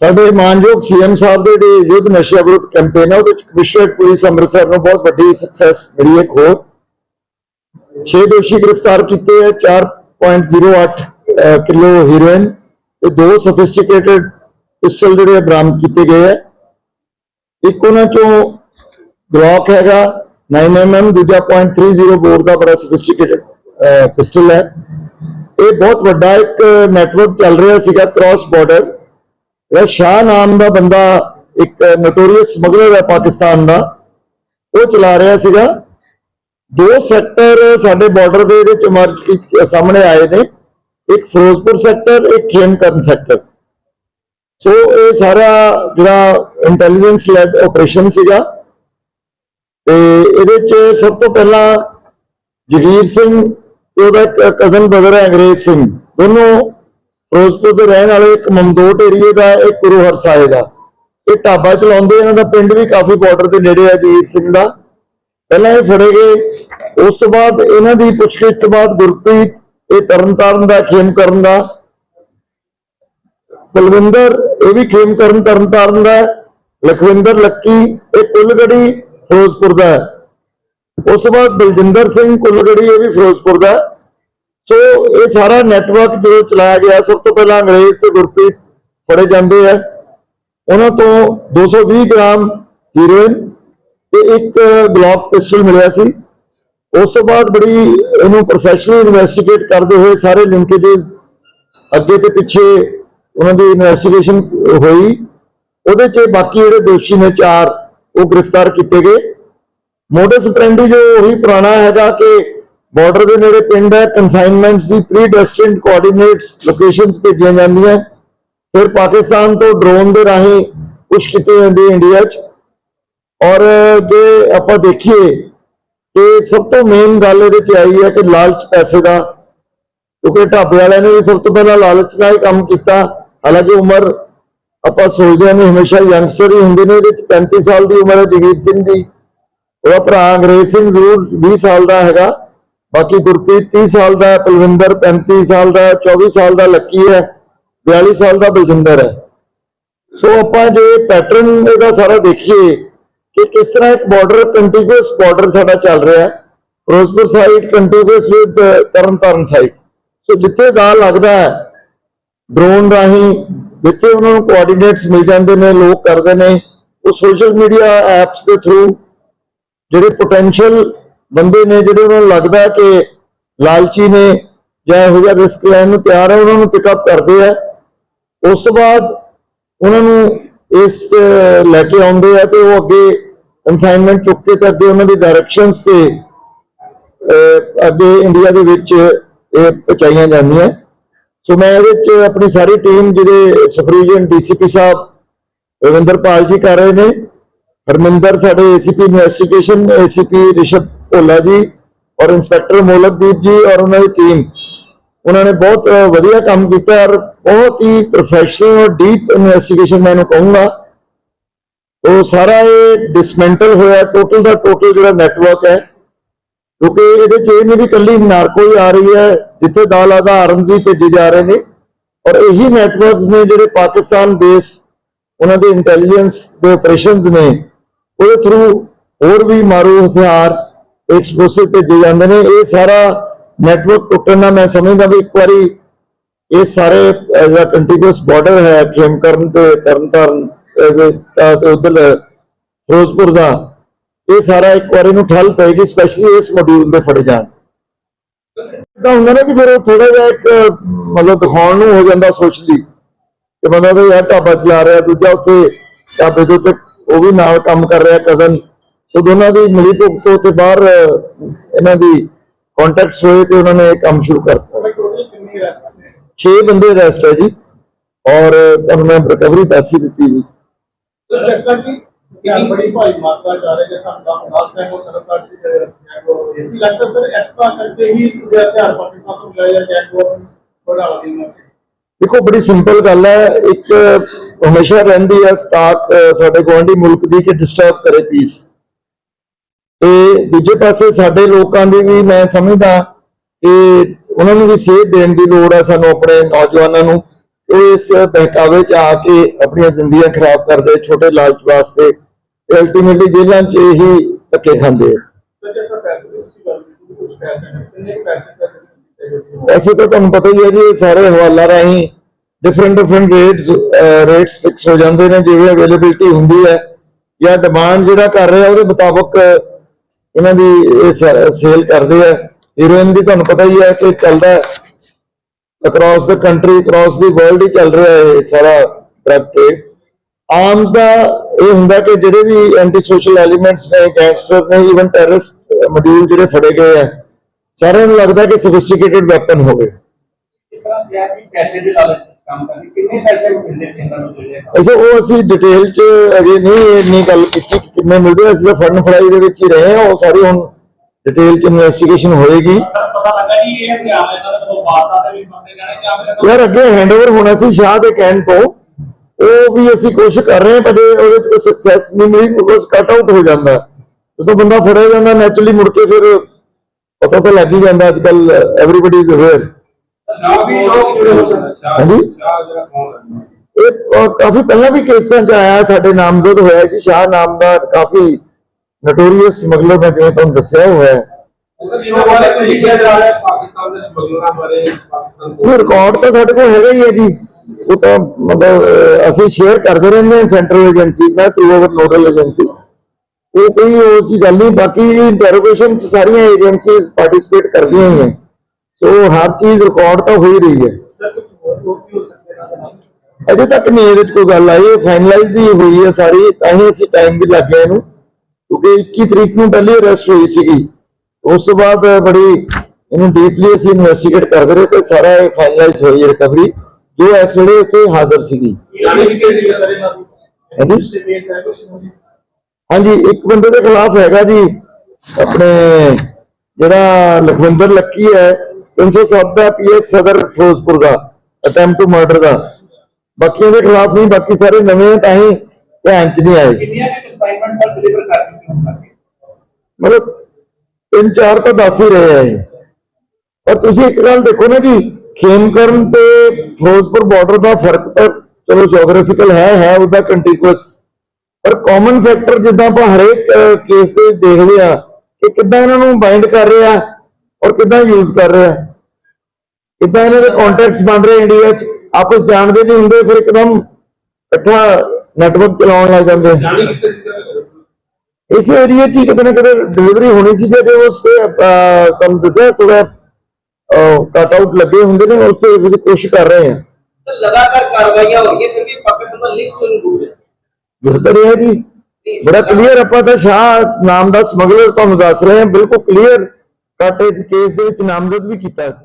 ਸਾਡੇ ਮਾਨਯੋਗ ਸੀਐਮ ਸਾਹਿਬ ਦੇ ਜਿਹੜੇ ਯੁੱਧ ਨਸ਼ਾ ਵਿਰੁੱਧ ਕੈਂਪੇਨ ਹੈ ਉਹਦੇ ਵਿੱਚ ਕਮਿਸ਼ਨਰੇਟ ਪੁਲਿਸ ਅੰਮ੍ਰਿਤਸਰ ਨੂੰ ਬਹੁਤ ਵੱਡੀ ਸਕਸੈਸ ਮਿਲੀ ਇੱਕ ਹੋਰ। 6 ਦੋਸ਼ੀ ਗ੍ਰਿਫਤਾਰ ਕੀਤੇ ਹੈ 4.08 ਕਿਲੋ ਹੀਰੋਇਨ ਤੇ ਦੋ ਸੋਫਿਸਟੀਕੇਟਡ ਪਿਸਟਲ ਜਿਹੜੇ ਬਰਾਮਦ ਕੀਤੇ ਗਏ ਹੈ ਇੱਕ ਉਹਨਾਂ ਚੋਂ ਗਲੌਕ ਹੈਗਾ 9mm ਦੂਜਾ .30 ਬੋਰ ਦਾ ਬੜਾ ਸੋਫਿਸਟੀਕੇਟਡ ਪਿਸਟਲ ਹੈ। ਇਹ ਬਹੁਤ ਵੱਡਾ ਇੱਕ ਨੈਟਵਰਕ ਚੱਲ ਰਿਹਾ ਸੀਗਾ ਕ੍ਰਾਸ ਬਾਰਡਰ ਇਹ ਸ਼ਾਹ ਨਾਮ ਦਾ ਬੰਦਾ ਇੱਕ ਨੋਟੋਰੀਅਸ ਸਮਗਲਰ ਹੈ ਪਾਕਿਸਤਾਨ ਦਾ। ਉਹ ਚਲਾ ਰਿਹਾ ਸੀਗਾ। ਦੋ ਸੈਕਟਰ ਸਾਡੇ ਬਾਰਡਰ ਦੇ ਵਿੱਚ emerge ਕੀ- ਸਾਹਮਣੇ ਆਏ ਨੇ। ਇੱਕ ਫਿਰੋਜ਼ਪੁਰ ਸੈਕਟਰ ਇੱਕ ਖੇਮਕਰਨ ਸੈਕਟਰ ਸੋ ਇਹ ਸਾਰਾ ਜਿਹੜਾ ਇੰਟੈਲੀਜੈਂਸ ਲੈਡ ਆਪਰੇਸ਼ਨ ਸੀਗਾ। ਤੇ ਇਹਦੇ ਚ ਸਭ ਤੋਂ ਪਹਿਲਾਂ ਜਗੀਰ ਸਿੰਘ ਤੇ ਉਹਦਾ ਕਜ਼ਨ ਬ੍ਰਦਰ ਹੈ ਅੰਗਰੇਜ਼ ਸਿੰਘ। ਦੋਨੋਂ ਫਿਰੋਜ਼ਪੁਰ ਦੇ ਰਹਿਣ ਵਾਲੇ ਇੱਕ ਮਮਦੋਟ ਏਰੀਏ ਦਾ, ਇੱਕ ਗੁਰੂ ਹਰਸਾਏ ਦਾ। ਇਹ ਢਾਬਾ ਚਲਾਉਂਦੇ, ਇਹਨਾਂ ਦਾ ਪਿੰਡ ਵੀ ਕਾਫੀ ਬਾਰਡਰ ਦੇ ਨੇੜੇ ਹੈ ਜਗੀਰ ਸਿੰਘ ਦਾ। ਪਹਿਲਾਂ ਇਹ ਫੜੇ ਗਏ, ਉਸ ਤੋਂ ਬਾਅਦ ਇਹਨਾਂ ਦੀ ਪੁੱਛਗਿੱਛ ਤੋਂ ਬਾਅਦ ਗੁਰਪ੍ਰੀਤ, ਇਹ ਤਰਨਤਾਰਨ ਦਾ ਖੇਮ ਕਰਨ ਦਾ। ਬਲਵਿੰਦਰ, ਇਹ ਵੀ ਖੇਮ ਕਰਨ ਤਰਨਤਾਰਨ ਦਾ ਲਖਵਿੰਦਰ, ਲੱਕੀ, ਇਹ ਕੁੱਲਗੜੀ, ਫਿਰੋਜ਼ਪੁਰ ਦਾ ਹੈ। ਉਸ ਤੋਂ ਬਾਅਦ ਬਲਜਿੰਦਰ ਸਿੰਘ ਕੁੱਲਗੜੀ ਇਹ ਵੀ ਫਿਰੋਜ਼ਪੁਰ ਦਾ ਸੋ ਇਹ ਸਾਰਾ ਨੈਟਵਰਕ ਜੋ ਚਲਾਇਆ ਗਿਆ, ਸਭ ਤੋਂ ਪਹਿਲਾਂ ਅੰਗਰੇਜ਼ ਤੇ ਗੁਰਪ੍ਰੀਤ ਫੜੇ ਜਾਂਦੇ ਆ। ਉਹਨਾਂ ਤੋਂ 220 ਗ੍ਰਾਮ ਹੀਰੋਇਨ ਤੇ ਇੱਕ ਗਲੌਕ ਪਿਸਟਲ ਮਿਲਿਆ ਸੀ। ਉਸ ਤੋਂ ਬਾਅਦ ਬੜੀ ਇਹਨੂੰ ਪ੍ਰੋਫੈਸ਼ਨਲ ਇਨਵੈਸਟੀਗੇਟ ਕਰਦੇ ਹੋਏ ਸਾਰੇ ਲਿੰਕੇजेस ਅੱਗੇ ਤੇ ਪਿੱਛੇ ਉਹਨਾਂ ਦੀ ਇਨਵੈਸਟੀਗੇਸ਼ਨ ਹੋਈ। ਉਹਦੇ 'ਚ ਬਾਕੀ ਜਿਹੜੇ ਦੋਸ਼ੀ ਨੇ ਚਾਰ, ਉਹ ਗ੍ਰਿਫਤਾਰ ਕੀਤੇ ਗਏ। ਮੋਡਸ ਆਪਰੈਂਡੀ ਜੋ ਉਹੀ ਪੁਰਾਣਾ ਹੈਗਾ ਕਿ ਬਾਰਡਰ ਦੇ ਨੇੜੇ ਪਿੰਡ ਹੈ ਕਨਸਾਈਨਮੈਂਟਸ ਦੀ ਪ੍ਰੀ ਡੈਸਟਿਨਡ ਕੋਆਰਡੀਨੇਟਸ ਲੋਕੇਸ਼ਨਸ ਭੇਜੀਆਂ ਜਾਂਦੀਆਂ ਫਿਰ ਪਾਕਿਸਤਾਨ ਤੋਂ ਡਰੋਨ ਦੇ ਰਾਹੀਂ ਪੁਸ਼ ਕੀਤੀ ਜਾਂਦੀ ਹੈ ਇੰਡੀਆ 'ਚ। ਔਰ ਜੇ ਆਪਾਂ ਦੇਖੀਏ ਕਿ ਸਭ ਤੋਂ ਮੇਨ ਗੱਲ ਇਹਦੇ 'ਚ ਆਈ ਹੈ ਕਿ ਲਾਲਚ ਪੈਸੇ ਦਾ, ਕਿਉਂਕਿ ਢਾਬੇ ਵਾਲਿਆਂ ਨੇ ਵੀ ਸਭ ਤੋਂ ਪਹਿਲਾਂ ਲਾਲਚ ਨਾਲ ਹੀ ਕੰਮ ਕੀਤਾ। ਹਾਲਾਂਕਿ ਉਮਰ ਆਪਾਂ ਸੋਚਦੇ ਹਾਂ ਹਮੇਸ਼ਾ ਯੰਗਸਟਰ ਹੀ ਹੁੰਦੇ ਨੇ, ਇਹਦੇ 'ਚ 35 ਸਾਲ ਦੀ ਉਮਰ ਹੈ ਜਗੀਰ ਸਿੰਘ ਦੀ। ਉਹਦਾ ਭਰਾ ਅੰਗਰੇਜ਼ ਸਿੰਘ ਜ਼ਰੂਰ 20 ਸਾਲ ਦਾ ਹੈਗਾ, ਬਾਕੀ ਗੁਰਪ੍ਰੀਤ 30 ਸਾਲ ਦਾ ਪਲਵਿੰਦਰ 35 ਸਾਲ ਦਾ 24 ਸਾਲ ਦਾ ਲੱਕੀ ਹੈ 42 ਸਾਲ ਦਾ ਬਲਜਿੰਦਰ ਹੈ। ਸੋ ਆਪਾਂ ਜੇ ਪੈਟਰਨ ਇਹਦਾ ਸਾਰਾ ਦੇਖੀਏ ਕਿ ਕਿਸ ਤਰ੍ਹਾਂ ਇੱਕ ਬਾਰਡਰ ਕੰਟੀਗੂਅਸ ਬਾਰਡਰ ਸਾਡਾ ਚੱਲ ਰਿਹਾ ਹੈ, Ferozepur side contiguous with Tarn Taran side so ਜਿੱਥੇ ਦਾ ਲੱਗਦਾ ਹੈ ਡਰੋਨ ਰਾਹੀਂ ਜਿੱਥੇ ਉਹਨਾਂ ਨੂੰ ਕੋਆਰਡੀਨੇਟਸ ਮਿਲ ਜਾਂਦੇ ਨੇ, ਲੋਕ ਕਰਦੇ ਨੇ, ਉਹ ਸੋਸ਼ਲ ਮੀਡੀਆ ਐਪਸ ਦੇ ਥਰੂ ਜਿਹੜੇ ਪੋਟੈਂਸ਼ੀਅਲ ਬੰਦੇ ਨੇ ਜਿਹੜੇ ਉਹਨਾਂ ਨੂੰ ਲੱਗਦਾ ਕਿ ਲਾਲਚੀ ਨੇ ਜਾਂ ਇਹੋ ਜਿਹਾ ਰਿਸਕ ਲੈਣ ਨੂੰ ਤਿਆਰ ਹੈ, ਉਹਨਾਂ ਨੂੰ ਪਿਕਅਪ ਕਰਦੇ ਆ। ਉਸ ਤੋਂ ਬਾਅਦ ਉਹਨਾਂ ਨੂੰ ਇਸ ਲੈ ਕੇ ਆਉਂਦੇ ਆ ਤੇ ਉਹ ਅੱਗੇ ਅਸਾਈਨਮੈਂਟ ਚੁੱਕ ਕੇ ਤੇ ਅੱਗੇ ਉਹਨਾਂ ਦੀ ਡਾਇਰੈਕਸ਼ਨਸ ਤੇ ਅੱਗੇ ਇੰਡੀਆ ਦੇ ਵਿੱਚ ਇਹ ਪਹੁੰਚਾਈਆਂ ਜਾਂਦੀਆਂ। ਸੋ ਮੈਂ ਇਹਦੇ ਵਿੱਚ ਆਪਣੀ ਸਾਰੀ ਟੀਮ ਜਿਹਦੇ ਸੁਪਰੀਜਨ ਡੀਸੀਪੀ ਸਾਹਿਬ, ਰਵਿੰਦਰਪਾਲ ਜੀ ਕਰ ਰਹੇ ਨੇ। ਹਰਮਿੰਦਰ, ਸਾਡੇ ACP investigation ACP Rishabh Bhola ji ਔਰ ਇੰਸਪੈਕਟਰ ਮੋਲਕਦੀਪ ਜੀ ਔਰ ਉਹਨਾਂ ਦੀ ਟੀਮ ਉਹਨਾਂ ਨੇ ਬਹੁਤ ਵਧੀਆ ਕੰਮ ਕੀਤਾ ਔਰ ਬਹੁਤ ਹੀ ਪ੍ਰੋਫੈਸ਼ਨਲ ਔਰ ਡੀਪ ਇਨਵੈਸਟੀਗੇਸ਼ਨ ਮੈਂ ਇਹਨੂੰ ਕਹੂੰਗਾ। ਉਹ ਸਾਰਾ ਇਹ ਡਿਸਮੈਂਟਲ ਹੋਇਆ। ਟੋਟਲ ਦਾ ਟੋਟਲ ਜਿਹੜਾ ਨੈਟਵਰਕ ਹੈ, ਕਿਉਂਕਿ ਇਹਦੇ ਚ ਇਹ ਨਹੀਂ ਵੀ ਕੱਲੀ ਨਾਰਕੋ ਹੀ ਆ ਰਹੀ ਹੈ, ਜਿੱਥੇ ਦਾਲ ਆਧਾਰਨ ਵੀ ਭੇਜੇ ਜਾ ਰਹੇ ਨੇ। ਔਰ ਇਹੀ ਨੈਟਵਰਕਸ ਨੇ ਜਿਹੜੇ ਪਾਕਿਸਤਾਨ ਬੇਸ ਉਹਨਾਂ ਦੇ ਇੰਟੈਲੀਜੈਂਸ ਦੇ ਆਪਰੇਸ਼ਨਸ ਨੇ। ਉਹਦੇ ਥਰੂ ਹੋਰ ਵੀ ਮਾਰੂ ਹਥਿਆਰ ਐਕਸਪਲੋਸਿਵ ਭੇਜੇ ਜਾਂਦੇ ਨੇ। ਇਹ ਸਾਰਾ ਨੈਟਵਰਕ ਟੁੱਟਣ ਨਾਲ ਮੈਂ ਸਮਝਦਾ ਵੀ ਇੱਕ ਵਾਰੀ ਇਹ ਸਾਰੇ ਜਿਹੜਾ ਕੰਟੀਗੂਅਸ ਬਾਰਡਰ ਹੈ, ਖੇਮਕਰਨ ਤੇ ਤਰਨਤਾਰਨ ਤੇ ਉਧਰ, ਫਿਰੋਜ਼ਪੁਰ ਦਾ, ਇਹ ਸਾਰਾ ਇੱਕ ਵਾਰੀ ਨੂੰ ਠੱਲ ਪਏਗੀ ਸਪੈਸ਼ਲੀ ਇਸ ਮੋਡਿਊਲ ਦੇ ਫੜੇ ਜਾਣ। ਤਾਂ ਹੁੰਦਾ ਨਾ ਕਿ ਫਿਰ ਉਹ ਥੋੜਾ ਜਿਹਾ ਇੱਕ, ਮਤਲਬ ਦਿਖਾਉਣ ਨੂੰ ਹੋ ਜਾਂਦਾ ਸੋਸ਼ਲੀ ਕਿ ਬੰਦਾ ਤਾਂ ਯਾਰ ਢਾਬਾ ਚਲਾ ਰਿਹਾ, ਦੂਜਾ ਉੱਥੇ ਢਾਬੇ ਦੇ ਉੱਤੇ ਉਹ ਵੀ ਨਾਲ ਕੰਮ ਕਰ ਰਿਹਾ ਕਜ਼ਨ ਸੋ ਦੋਨਾਂ ਦੀ ਮਿਲੀ ਭੁਗਤ ਤੋਂ ਤੇ ਬਾਹਰ ਇਹਨਾਂ ਦੀ ਕੰਟੈਕਟਸ ਹੋਏ ਤੇ ਉਹਨਾਂ ਨੇ ਇਹ ਕੰਮ ਸ਼ੁਰੂ ਕਰਤਾ ਟੋਟਲ ਕਿੰਨੀ ਰੈਸਟ ਨੇ 6 ਬੰਦੇ ਅਰੈਸਟ ਹੈ ਜੀ। ਔਰ ਤੁਹਾਨੂੰ ਮੈਂ ਰਿਕਵਰੀ ਹੀ ਦਿੱਤੀ ਜੀ। ਸਰ ਕਿੰਨੀ ਬੜੀ ਭਾਈ ਮਾਤਰਾ ਚ ਆ ਰਹੀ ਹੈ ਸਾਡਾ ਲਾਸਟ ਟਾਈਮ ਉਹ ਤਰ੍ਹਾਂ ਕਰ ਇਹ ਲੱਗਦਾ ਸਰ ਇਸ ਤਰ੍ਹਾਂ ਕਰਕੇ ਹੀ ਹਥਿਆਰ ਪਾਕਿਸਤਾਨ ਤੋਂ ਗਏ ਜਾਂ ਜੈਕੋ ਬੜਾ ਦੇਖੋ ਬੜੀ ਸਿੰਪਲ ਗੱਲ ਹੈ। ਇੱਕ ਹਮੇਸ਼ਾ ਰਹਿੰਦੀ ਹੈ ਅਹ, ਸਾਡੇ ਗੁਆਂਢੀ ਮੁਲਕ ਦੀ ਕਿ ਡਿਸਟਰਬ ਕਰੇ ਪੀਸ ਤੇ ਦੂਜੇ ਪਾਸੇ ਸਾਡੇ ਲੋਕਾਂ ਦੀ ਵੀ ਮੈਂ ਸਮਝਦਾ ਕਿ ਉਹਨਾਂ ਨੂੰ ਵੀ ਸੇਧ ਦੇਣ ਦੀ ਲੋੜ ਹੈ ਸਾਨੂੰ ਆਪਣੇ ਨੌਜਵਾਨਾਂ ਨੂੰ। ਇਸ ਬਹਿਕਾਵੇ 'ਚ ਆ ਕੇ ਆਪਣੀਆਂ ਜ਼ਿੰਦਗੀਆਂ ਖਰਾਬ ਕਰਦੇ ਛੋਟੇ ਲਾਲਚ ਵਾਸਤੇ ਤੇ ਅਲਟੀਮੇਟਲੀ ਜੇਲ੍ਹਾਂ 'ਚ ਹੀ ਧੱਕੇ ਖਾਂਦੇ ਆ। ਪੈਸੇ ਤਾਂ ਤੁਹਾਨੂੰ ਪਤਾ ਹੀ ਹੈ ਜੀ ਸਾਰੇ ਹਵਾਲਾ ਰਾਹੀਂ different different rates rates fix ਹੋ ਜਾਂਦੇ ਨੇ, ਜਿਵੇਂ ਅਵੇਲੇਬਿਲਟੀ ਹੁੰਦੀ ਹੈ ਜਾਂ ਡਿਮਾਂਡ ਜਿਹੜਾ ਕਰ ਰਿਹਾ ਉਹਦੇ ਮੁਤਾਬਕ ਇਹਨਾਂ ਦੀ ਸੇਲ ਕਰਦੇ ਆ। ਹੀਰੋਇਨ ਦੀ ਤੁਹਾਨੂੰ ਪਤਾ ਹੀ ਹੈ ਕਿ ਚੱਲਦਾ across the country across the world ਹੀ ਚੱਲ ਰਿਹਾ ਹੈ ਸਾਰਾ ਡਰਗ ਟ੍ਰੇਡ ਆਰਮਸ ਦਾ ਇਹ ਹੁੰਦਾ ਕਿ ਜਿਹੜੇ ਵੀ ਐਂਟੀ ਸੋਸ਼ਲ ਐਲੀਮੈਂਟਸ ਨੇ ਗੈਂਗਸਟਰ ਨੇ ਇਵਨ ਟੈਰਰਿਸਟ ਮੋਡਿਊਲ ਜਿਹੜੇ ਫੜੇ ਗਏ ਆ, ਸਾਰਿਆਂ ਨੂੰ ਲੱਗਦਾ ਕਿ ਸੋਫਿਸਟੀਕੇਟਡ ਵੈਪਨ ਹੋਵੇ। ਇਸ ਤਰ੍ਹਾਂ ਕਿਹਾ ਕਿ ਪੈਸੇ ਦੇ ਲਾਲਚ। ਕੰਮ ਕਰਦੇ ਕਿੰਨੇ ਪੈਸੇ ਮਿਲਦੇ ਸੀ ਇਹਨਾਂ ਨੂੰ ਜਿਹੜੇ ਐਸੇ ਉਹ ਅਸੀਂ ਡਿਟੇਲ ਚ ਅਜੇ ਨਹੀਂ ਇੰਨੀ ਗੱਲ ਕੀਤੀ ਕਿ ਕਿੰਨੇ ਮਿਲਦੇ ਅਸੀਂ ਤਾਂ ਫੰਡ ਫੜਾਈ ਦੇ ਵਿੱਚ ਹੀ ਰਹੇ ਹਾਂ ਉਹ ਸਾਰੀ ਹੁਣ ਡਿਟੇਲ ਚ ਇਨਵੈਸਟੀਗੇਸ਼ਨ ਹੋਏਗੀ। ਸਰ ਪਤਾ ਲੱਗਾ ਜੀ ਇਹ ਹਥਿਆਰ ਇਹਨਾਂ ਦੇ ਕੋਲ ਵਾਰਤਾ ਦੇ ਵੀ ਬੰਦੇ ਜਾਣੇ ਜਾਂ ਫਿਰ ਇਹਨਾਂ ਨੂੰ- ਯਾਰ ਅੱਗੇ ਹੈਂਡਓਵਰ ਹੋਣਾ ਸੀ ਸ਼ਾਹ ਦੇ ਕਹਿਣ ਤੋਂ ਉਹ ਵੀ ਅਸੀਂ ਕੋਸ਼ਿਸ਼ ਕਰ ਰਹੇ ਹਾਂ ਪਰ ਉਹਦੇ ਸਕਸੈਸ ਨਹੀਂ ਮਿਲੀ ਬਿਕੋਜ਼ ਕੱਟ ਆਊਟ ਹੋ ਜਾਂਦਾ। ਜਦੋਂ ਬੰਦਾ ਫੜਿਆ ਜਾਂਦਾ ਨੈਚੁਰਲੀ ਮੁੜ ਕੇ ਫਿਰ ਪਤਾ ਤਾਂ ਲੱਗ ਹੀ ਜਾਂਦਾ ਅੱਜ ਕੱਲ ਐਵਰੀਬਾਡੀ ਇਜ਼ ਅਵੇਅਰ ਹਾਂਜੀ। ਸ਼ਾਹ ਜਿਹੜਾ ਕੌਣ ਹੈ ਇਹ ਅਹ, ਕਾਫੀ ਪਹਿਲਾਂ ਵੀ ਕੇਸਾਂ ਚ ਆਇਆ ਸਾਡੇ ਨਾਮਜ਼ਦ ਹੋਇਆ ਜੀ ਸ਼ਾਹ ਨਾਮ ਦਾ ਕਾਫੀ ਨਟੋਰੀਅਸ ਸਮਗਲਰ ਮੈਂ ਜਿਵੇਂ ਤੁਹਾਨੂੰ ਦੱਸਿਆ ਹੋਇਆ ਹੈ ਸਰ ਇਹਨਾਂ ਬਾਰੇ ਕੁਝ ਲਿਖਿਆ ਜਾ ਰਿਹਾ ਹੈ ਪਾਕਿਸਤਾਨ ਦੇ ਸਮਗਲਰਾਂ ਬਾਰੇ ਪਾਕਿਸਤਾਨ ਇਹ ਰਿਕਾਰਡ ਤਾਂ ਸਾਡੇ ਕੋਲ ਹੈਗਾ ਹੀ ਹੈ ਜੀ ਉਹ ਤਾਂ ਮਤਲਬ ਅਹ, ਅਸੀਂ ਸ਼ੇਅਰ ਕਰਦੇ ਰਹਿੰਦੇ ਹਾਂ ਸੈਂਟਰਲ ਏਜੰਸੀਜ਼ ਨਾਲ ਥਰੂ ਆਵਰ ਨੋਡਲ ਏਜੰਸੀ ਉਹ ਕੋਈ ਉਹ ਦੀ ਗੱਲ ਨਹੀਂ ਬਾਕੀ ਇੰਟਰੋਗੇਸ਼ਨ ਚ ਸਾਰੀਆਂ ਏਜੰਸੀਜ਼ ਪਾਰਟਿਸਿਪੇਟ ਕਰਦੀਆਂ ਹੀ ਹੈ ਸੋ ਹਰ ਚੀਜ਼ ਰਿਕਾਰਡ ਤਾਂ ਹੋ ਹੀ ਰਹੀ ਹੈ। ਸਰ ਕੁਝ ਹੋਰ ਲੋਕ ਵੀ ਹੋ ਸਕਦੇ ਨੇ ਨਾਲ? ਅਜੇ ਤੱਕ ਨਹੀਂ ਇਹਦੇ ਕੋਈ ਗੱਲ ਆਈ ਹੈ। ਫਾਈਨਲਾਈਜ਼ ਹੀ ਹੋਈ ਹੈ ਸਾਰੀ। ਤਾਂ ਹੀ ਅਸੀਂ ਟਾਈਮ ਵੀ ਲੱਗ ਗਿਆ ਇਹਨੂੰ। ਕਿਉਂਕਿ 21 ਤਰੀਕ ਨੂੰ ਪਹਿਲੀ ਅਰੈਸਟ ਹੋਈ ਸੀਗੀ। ਉਸ ਤੋਂ ਬਾਅਦ ਬੜੀ ਇਹਨੂੰ ਡੀਪਲੀ ਅਸੀਂ ਇਨਵੈਸਟੀਗੇਟ ਕਰਦੇ ਰਹੇ ਤੇ ਸਾਰਾ ਇਹ ਫਾਈਨਲਾਈਜ਼ ਹੋਈ ਹੈ ਰਿਕਵਰੀ ਜੋ ਇਸ ਵੇਲੇ ਉੱਥੇ ਹਾਜ਼ਰ ਸੀਗੀ। ਹਾਂਜੀ ਇੱਕ ਬੰਦੇ ਦੇ ਖਿਲਾਫ ਹੈਗਾ ਜੀ। ਆਪਣੇ ਜਿਹੜਾ ਲਖਵਿੰਦਰ ਲੱਕੀ ਹੈ 307 ਦਾ ਪੀਐਸ ਸਦਰ ਫਿਰੋਜ਼ਪੁਰ ਦਾ ਅਟੈਂਪਟ ਟੂ ਮਰਡਰ ਦਾ। ਬਾਕੀਆਂ ਦੇ ਖਿਲਾਫ ਨਹੀਂ ਬਾਕੀ ਸਾਰੇ ਨਵੇਂ ਆ, ਤਾਂ ਹੀ ਧਿਆਨ ਚ ਨਹੀਂ ਆਏ। ਕਿੰਨੀਆਂ ਕਿ ਕਨਸਾਈਨਮੈਂਟ ਸਰ ਡਿਲੀਵਰ ਕਰ ਚੁੱਕੇ ਹੋ ਕਰਕੇ ਮਤਲਬ ਤਿੰਨ ਚਾਰ ਤਾਂ ਦੱਸ ਹੀ ਰਹੇ ਆ ਇਹ। ਪਰ ਤੁਸੀਂ ਇੱਕ ਗੱਲ ਦੇਖੋ ਨਾ ਜੀ ਖੇਮਕਰਨ ਤੇ ਫਿਰੋਜ਼ਪੁਰ ਬਾਰਡਰ ਦਾ ਫ਼ਰਕ ਤਾਂ ਚਲੋ ਜੀਓਗ੍ਰਾਫਿਕਲ ਹੈ ਹੈ ਉਹਦਾ ਕੰਟੀਗੁਅਸ ਪਰ ਕਾਮਨ ਫੈਕਟਰ ਜਿੱਦਾਂ ਆਪਾਂ ਹਰੇਕ ਕੇਸ ਤੇ ਦੇਖਦੇ ਆ ਕਿ ਕਿੱਦਾਂ ਇਹਨਾਂ ਨੂੰ ਬਾਈਂਡ ਕਰ ਰਿਹਾ ਔਰ ਕਿੱਦਾਂ ਯੂਜ਼ ਕਰ ਰਿਹਾ ਕਿੱਦਾਂ ਇਹਨਾਂ ਦੇ ਕੰਟੈਕਟਸ ਬਣ ਰਹੇ ਇੰਡੀਆ 'ਚ ਆਪਸ ਜਾਣਦੇ ਨਹੀਂ ਹੁੰਦੇ ਫਿਰ ਇੱਕਦਮ ਇਕੱਠਾ ਨੈਟਵਰਕ ਚਲਾਉਣ ਲੱਗ ਜਾਂਦੇ ਇਸ ਏਰੀਆ 'ਚ ਹੀ ਕਿਤੇ ਨਾ ਕਿਤੇ ਡਿਲੀਵਰੀ ਹੋਣੀ ਸੀ ਜੇ ਉਸ ਤੇ ਤੁਹਾਨੂੰ ਦੱਸਿਆ ਥੋੜਾ ਕੱਟ ਆਊਟ ਲੱਗੇ ਹੁੰਦੇ ਨੇ ਉਸ ਤੇ ਵਿੱਚ ਕੋਸ਼ਿਸ਼ ਕਰ ਰਹੇ ਆ। ਲਗਾਤਾਰ ਕਾਰਵਾਈਆਂ ਹੋ ਰਹੀਆਂ ਫਿਰ ਵੀ ਪਾਕਿਸਤਾਨ ਦਾ ਲਿੰਕ ਕਿਉਂ ਨਹੀਂ ਦੂਰ ਹੈ ਬਿਹਤਰ ਹੈ ਜੀ। ਬੜਾ ਕਲੀਅਰ ਆਪਾਂ ਤਾਂ ਸ਼ਾਹ ਨਾਮ ਦਾ ਸਮਗਲਰ ਤੁਹਾਨੂੰ ਦੱਸ ਰਹੇ ਹਾਂ ਬਿਲਕੁਲ ਕਲੀਅਰ ਕੱਟ ਇਸ ਕੇਸ ਦੇ ਵਿੱਚ ਨਾਮਜ਼ਦ ਵੀ ਕੀਤਾ ਸੀ।